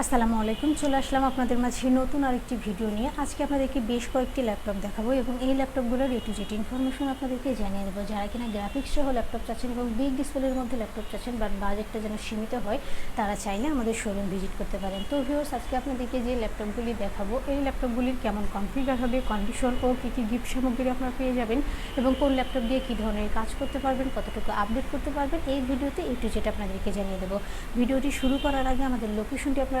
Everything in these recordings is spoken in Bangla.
আসসালামু আলাইকুম, চলে আসলাম আপনাদের মাঝে নতুন আরেকটি ভিডিও নিয়ে। আজকে আপনাদেরকে বেশ কয়েকটি ল্যাপটপ দেখাবো এবং এই ল্যাপটপগুলোর এ টু জেড ইনফরমেশন আপনাদেরকে জানিয়ে দেবো। যারা কিনা গ্রাফিক্স সহ ল্যাপটপ চাচ্ছেন এবং বিগ ডিসপ্লের মধ্যে ল্যাপটপ চাচ্ছেন বাট বাজেটটা যেন সীমিত হয়, তারা চাইলে আমাদের শোরুম ভিজিট করতে পারেন। তো ভিউর্স আজকে আপনাদেরকে যে ল্যাপটপগুলি দেখাবো, এই ল্যাপটপগুলির কেমন কনফিগার হবে কন্ডিশন ও কী কী গিফট সামগ্রী আপনারা পেয়ে যাবেন এবং কোন ল্যাপটপ দিয়ে কী ধরনের কাজ করতে পারবেন, কতটুকু আপডেট করতে পারবেন, এই ভিডিওতে এ টু আপনাদেরকে জানিয়ে দেবো। ভিডিওটি শুরু করার আগে আমাদের লোকেশনটি আপনারা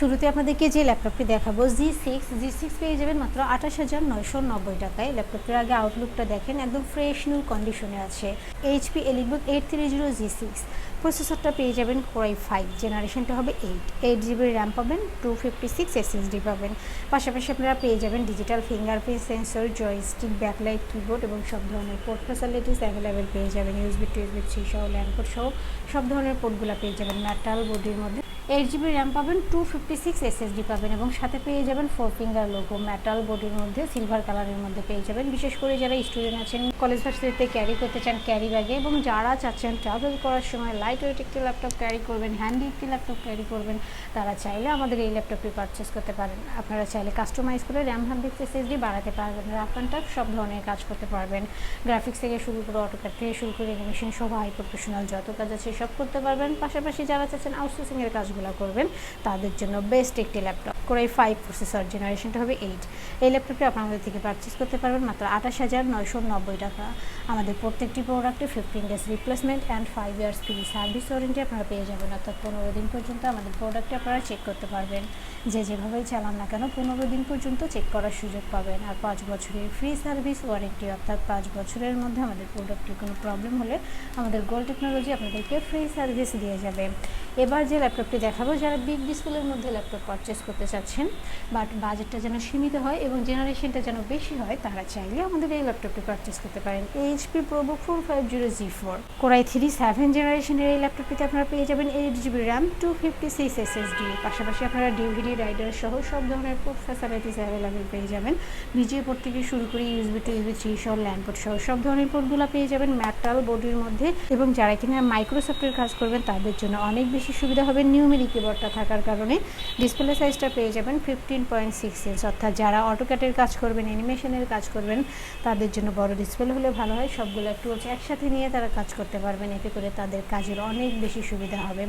শুরুতে আপনাদেরকে যে ল্যাপটপটি দেখাবো জি সিক্স জি সিক্স পেয়ে যাবেন মাত্র আঠাশ হাজার নয়শো নব্বই টাকায়। ল্যাপটপটির আগে আউটলুকটা দেখেন, একদম ফ্রেশ নিউ কন্ডিশনে আছে। HP EliteBook eight three zero G six প্রসেসরটা পেয়ে যাবেন কোরাই ফাইভ জেনারেশনটা হবে এইট এইট জিবি র্যাম পাবেন টু ফিফটি সিক্স এসএসডি পাবেন। পাশাপাশি আপনারা পেয়ে যাবেন digital fingerprint sensor joystick backlight keyboard এবং সব ধরনের পোর্ট ফ্যাসিলিটিস অ্যাভেলেবেল পেয়ে যাবেন। ইউএসবি টু ইউএসবি থ্রি সহ ল্যান্ডপোর্ট সহ সব ধরনের পোর্টগুলো পেয়ে যাবেন। মেটাল বডির মধ্যে এইট জিবি র্যাম পাবেন টু ফিফটি সিক্স এসএসডি পাবেন এবং সাথে পেয়ে যাবেন ফোর ফিঙ্গার লোগো মেটাল বডির মধ্যে সিলভার কালারের মধ্যে পেয়ে যাবেন। বিশেষ করে যারা স্টুডেন্ট আছেন কলেজ ভার্সিটিতে ক্যারি করতে চান ক্যারি ব্যাগে এবং যারা চাচ্ছেন ট্রাভেল করার সময় লাইট ওয়েট একটি ল্যাপটপ ক্যারি করবেন হ্যান্ডি একটি ল্যাপটপ ক্যারি করবেন, তারা চাইলে আমাদের এই ল্যাপটপটি পারচেস করতে পারেন। আপনারা চাইলে কাস্টমাইজ করে র্যাম হান্ড এসএসডি বাড়াতে পারবেন। রাফ অ্যান্ড সব ধরনের কাজ করতে পারবেন। গ্রাফিক্স থেকে শুরু করে অটোক্যাড থেকে শুরু করে অ্যানিমেশন সহ হাই প্রফেশনাল যত কাজ আছে সব করতে পারবেন। পাশাপাশি যারা চাচ্ছেন আউটসোর্সিংয়ের কাজগুলো করবেন, তাদের জন্য বেস্ট একটি ল্যাপটপ করে ফাইভ প্রসেসর জেনারেশনটা হবে এইট এই ল্যাপটপটি আপনারা আমাদের থেকে পারচেস করতে পারবেন মাত্র আঠাশ হাজার নয়শো নব্বই টাকা। আমাদের প্রত্যেকটি প্রোডাক্টে fifteen days replacement and five years free service warranty আপনারা পেয়ে যাবেন। অর্থাৎ পনেরো দিন পর্যন্ত আমাদের প্রোডাক্টটি আপনারা চেক করতে পারবেন। যে যেভাবেই চালান না কেন পনেরো দিন পর্যন্ত চেক করার সুযোগ পাবেন। আর পাঁচ বছরের ফ্রি সার্ভিস ওয়ারেন্টি অর্থাৎ পাঁচ বছরের মধ্যে আমাদের প্রোডাক্টের কোনো প্রবলেম হলে আমাদের গোল টেকনোলজি আপনাদেরকে ফ্রি সার্ভিস দিয়ে যাবে। এবার যে ল্যাপটপটি দেখাবো যারা বিগ ডিসপ্লের মধ্যে ল্যাপটপ পারচেস করতে চাচ্ছেন বাট বাজেটটা যেন সীমিত হয় এবং জেনারেশনটা যেন বেশি হয়, তারা চাইলে আমাদের এই ল্যাপটপটি পারচেস করতে পারেন। HP ProBook four five zero G four core i three seven জেনারেশনের এই ল্যাপটপটিতে আপনারা পেয়ে যাবেন eight GB RAM two fifty six SSD পাশাপাশি আপনারা ডিভিডি রাইডার সহ সব ধরনের ফ্যাসিলিটিস অ্যাভেলেবেল পেয়ে যাবেন। ভিজিএ পোর্ট থেকে শুরু করে ইউএসবি টু ইউএসবি থ্রি সহ ল্যান্ড পোর্ট সহ সব ধরনের পোর্টগুলো পেয়ে যাবেন ম্যাটাল বডির মধ্যে। এবং যারা কিনা মাইক্রোসফটের কাজ করবেন, তাদের জন্য অনেক বেশি সুবিধা হবে। নিউমেরি কিবোর্ডটা থাকার কারণে ডিসপ্লে সাইজটা পেয়ে যাবেন ফিফটিন পয়েন্ট সিক্স ইঞ্চ অর্থাৎ যারা অটোক্যাটের কাজ করবেন অ্যানিমেশনের কাজ করবেন, তাদের জন্য বড় ডিসপ্লে হলে ভালো হয়। সবগুলো একটু একসাথে নিয়ে তারা কাজ করতে পারবেন। এতে করে তাদের কাজের অনেক বেশি সুবিধা হবে।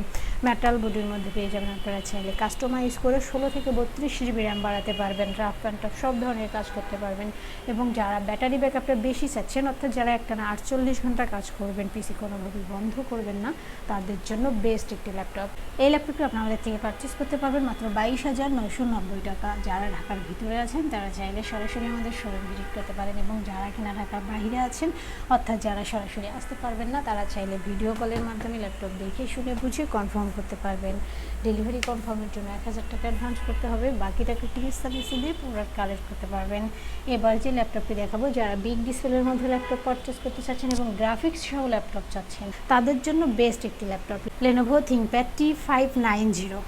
মেটাল বডির মধ্যে পেয়ে যাবেন আপনারা চাইলে। কাস্টমাইজ করে ষোলো থেকে বত্রিশ জিবি র্যাম বাড়াতে পারবেন। রাফ অ্যান্ড টাফ সব ধরনের কাজ করতে পারবেন। এবং যারা ব্যাটারি ব্যাকআপটা বেশি চাচ্ছেন, অর্থাৎ যারা একটানা আটচল্লিশ ঘণ্টা কাজ করবেন পিসি কোনোভাবেই বন্ধ করবেন না, তাদের জন্য বেস্ট একটি ল্যাপটপ এই ল্যাপটপটি আপনারা থেকে পারচেস করতে পারবেন। মাত্র বাইশ হাজার নয়শো নব্বই টাকা। যারা ঢাকার ভিতরে আছেন, তারা চাইলে সরাসরি আমাদের শোরুম ভিজিট করতে পারেন এবং যারা কিনা ঢাকার বাইরে আছেন, অর্থাৎ যারা সরাসরি আসতে পারবেন না, তারা চাইলে ভিডিও কলের মাধ্যমে ল্যাপটপ দেখে শুনে বুঝে কনফার্ম করতে পারবেন। ডেলিভারি কনফার্মের জন্য এক হাজার টাকা অ্যাডভান্স করতে হবে। বাকি টাকা টিকিট সার্ভিসে দিয়ে প্রোডাক্ট কালেক্ট করতে পারবেন। এবার যে ল্যাপটপটি দেখাবো, যারা বিগ ডিসপ্লের মধ্যে ল্যাপটপ পারচেস করতে চাচ্ছেন এবং গ্রাফিক্স সহ ল্যাপটপ চাচ্ছেন, তাদের জন্য বেস্ট একটি laptop Lenovo ThinkPad T five nine zero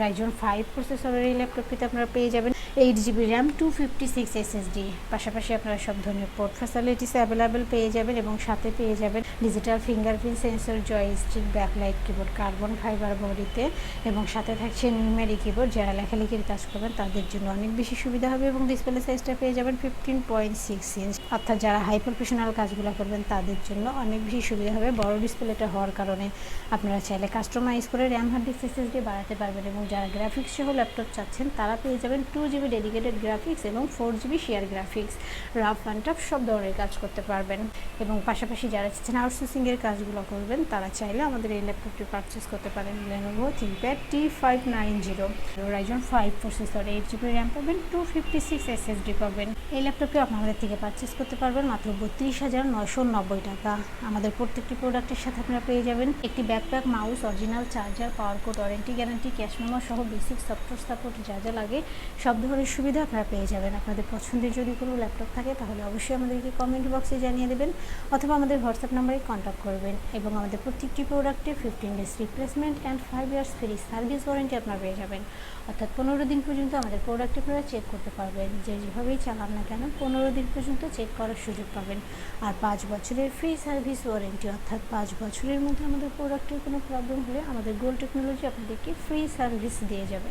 Ryzen five প্রসেসরের এই ল্যাপটপটিতে আপনারা পেয়ে যাবেন। Eight GB RAM two fifty six SSD পাশাপাশি আপনারা সব ধরনের পোর্ট ফ্যাসিলিটিস অ্যাভেলেবেল পেয়ে যাবেন এবং সাথে পেয়ে যাবেন digital fingerprint sensor joystick backlight keyboard carbon fibre বডিতে এবং সাথে থাকছে নিউমেরি কিবোর্ড যারা লেখালেখির কাজ করবেন, তাদের জন্য অনেক বেশি সুবিধা হবে এবং ডিসপ্লে সাইজটা পেয়ে যাবেন ফিফটিন পয়েন্ট সিক্স ইঞ্চ অর্থাৎ যারা হাই প্রফেশনাল কাজগুলো করবেন, তাদের জন্য অনেক বেশি সুবিধা হবে। বড় ডিসপ্লেটা হওয়ার কারণে আপনারা চাইলে কাস্টমাইজ করে র্যাম হার্ড ডিস্ক এসএসডি বাড়াতে পারবেন এবং যারা গ্রাফিক্স সহ ল্যাপটপ চাচ্ছেন, তারা পেয়ে যাবেন two GB GB dedicated graphics এবং four GB share graphics rough and tough সব ধরনের কাজ করতে পারবেন। এবং পাশাপাশি যারা চাচ্ছেন আউটসোর্সিংয়ের কাজগুলো করবেন, তারা চাইলে আমাদের এই ল্যাপটপটি পারচেস করতে পারেন। Lenovo ThinkPad T five nine zero Ryzen five processor eight GB RAM পাবেন টু ফিফটি সিক্স এসএসডি পাবেন। এই ল্যাপটপটি আপনি আমাদের থেকে পারচেস করতে পারবেন, মাত্র বত্রিশ হাজার নয়শো নব্বই টাকা। আমাদের প্রত্যেকটি প্রোডাক্টের সাথে আপনারা পেয়ে যাবেন একটি backpack mouse original charger power cord warranty guarantee cash memo সহ বেসিক সফটওয়্যার সাপোর্ট যা যা লাগে, সব ধরনের সুবিধা আপনারা পেয়ে যাবেন। আপনাদের পছন্দের যদি কোনো ল্যাপটপ থাকে, তাহলে অবশ্যই আমাদেরকে কমেন্ট বক্সে জানিয়ে দেবেন, অথবা আমাদের হোয়াটসঅ্যাপ নাম্বারে কন্ট্যাক্ট করবেন এবং আমাদের প্রত্যেকটি প্রোডাক্টে fifteen days replacement and five years free service warranty আপনারা পেয়ে যাবেন। অর্থাৎ পনেরো দিন পর্যন্ত আমাদের প্রোডাক্ট আপনারা চেক করতে পারবেন। যে যেভাবেই চালান না কেন, পনেরো দিন পর্যন্ত চেক করার সুযোগ পাবেন। আর পাঁচ বছরের ফ্রি সার্ভিস ওয়ারেন্টি অর্থাৎ পাঁচ বছরের মধ্যে আমাদের প্রোডাক্টের কোনো প্রবলেম হলে আমাদের গোল টেকনোলজি আপনাদেরকে ফ্রি সার্ভিস দিয়ে যাবে।